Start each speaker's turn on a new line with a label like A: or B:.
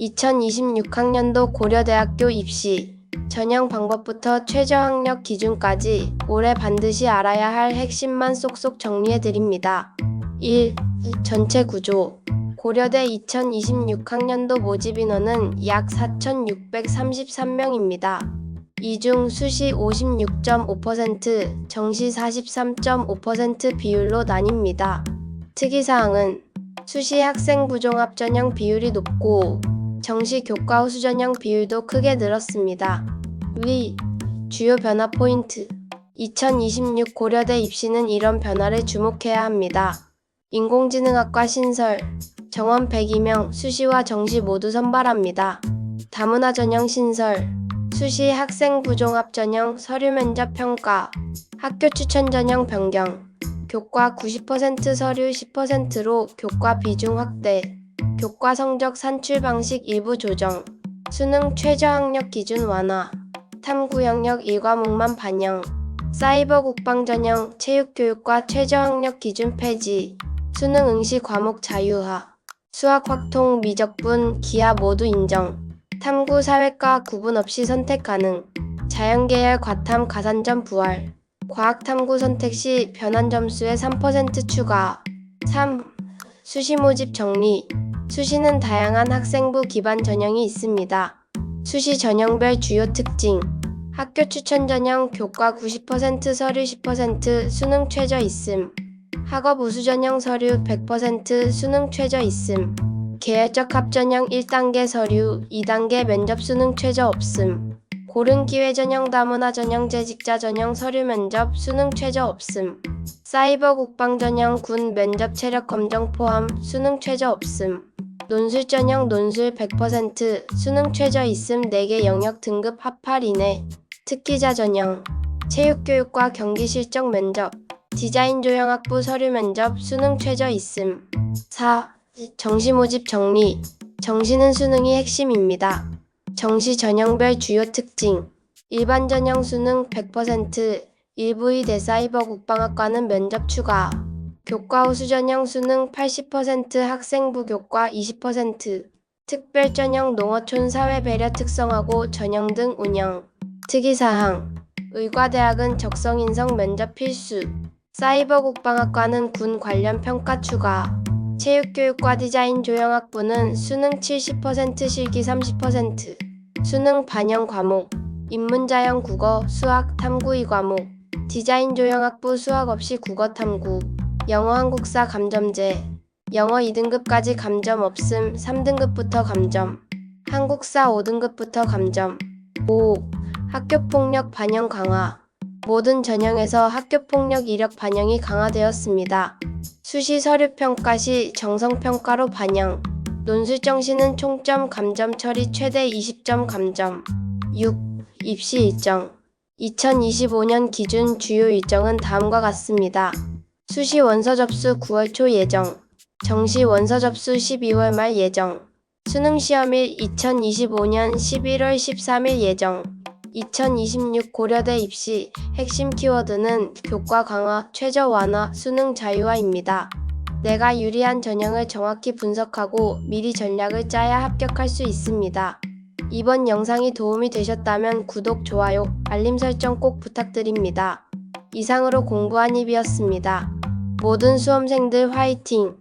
A: 2026학년도 고려대학교 입시 전형 방법부터 최저 학력 기준까지 올해 반드시 알아야 할 핵심만 쏙쏙 정리해 드립니다. 1. 전체 구조 고려대 2026학년도 모집 인원은 약 4,633명입니다. 이중 수시 56.5%, 정시 43.5% 비율로 나뉩니다. 특이사항은 수시 학생 부종합 전형 비율이 높고 정시 교과 후 수 전형 비율도 크게 늘었습니다. 위 주요 변화 포인트 2026 고려대 입시는 이런 변화를 주목해야 합니다. 인공지능학과 신설 정원 102명 수시와 정시 모두 선발합니다. 다문화 전형 신설 수시 학생 부종합 전형 서류 면접 평가 학교 추천 전형 변경 교과 90% 서류 10%로 교과 비중 확대 교과 성적 산출 방식 일부 조정. 수능 최저 학력 기준 완화. 탐구 영역 1과목만 반영. 사이버 국방 전형 체육교육과 최저 학력 기준 폐지. 수능 응시 과목 자유화. 수학 확통 미적분 기하 모두 인정. 탐구 사회과 구분 없이 선택 가능. 자연계열 과탐 가산점 부활. 과학 탐구 선택 시 변환 점수의 3% 추가. 3. 수시 모집 정리 수시는 다양한 학생부 기반 전형이 있습니다. 수시 전형별 주요 특징. 학교 추천 전형 교과 90% 서류 10% 수능 최저 있음. 학업 우수 전형 서류 100% 수능 최저 있음. 계열적 합 전형 1단계 서류 2단계 면접 수능 최저 없음. 고른 기회 전형 다문화 전형 재직자 전형 서류 면접 수능 최저 없음. 사이버 국방 전형 군 면접 체력 검정 포함 수능 최저 없음 논술 전형 논술 100% 수능 최저 있음 4개 영역 등급 합할 이내 특기자 전형 체육교육과 경기 실적 면접 디자인 조형학부 서류 면접 수능 최저 있음 4. 정시 모집 정리 정시는 수능이 핵심입니다. 정시 전형별 주요 특징 일반 전형 수능 100% 일부 의 대 사이버 국방학과는 면접 추가 교과 후 수 전형 수능 80% 학생부 교과 20% 특별 전형 농어촌 사회 배려 특성하고 전형 등 운영 특이사항 의과대학은 적성 인성 면접 필수 사이버 국방학과는 군 관련 평가 추가 체육교육과 디자인 조형학부는 수능 70% 실기 30% 수능 반영 과목 인문자형 국어 수학 탐구 2과목 디자인 조형학부 수학 없이 국어 탐구 영어 한국사 감점제 영어 2등급까지 감점 없음 3등급부터 감점 한국사 5등급부터 감점 5. 학교폭력 반영 강화 모든 전형에서 학교폭력 이력 반영이 강화되었습니다. 수시 서류 평가 시 정성평가로 반영 논술 정시는 총점 감점 처리 최대 20점 감점 6. 입시 일정 2025년 기준 주요 일정은 다음과 같습니다. 수시 원서 접수 9월 초 예정 정시 원서 접수 12월 말 예정 수능 시험일 2025년 11월 13일 예정 2026 고려대 입시 핵심 키워드는 교과 강화, 최저 완화, 수능 자유화입니다. 내가 유리한 전형을 정확히 분석하고 미리 전략을 짜야 합격할 수 있습니다. 이번 영상이 도움이 되셨다면 구독, 좋아요, 알림 설정 꼭 부탁드립니다. 이상으로 공부한 입이었습니다. 모든 수험생들 화이팅!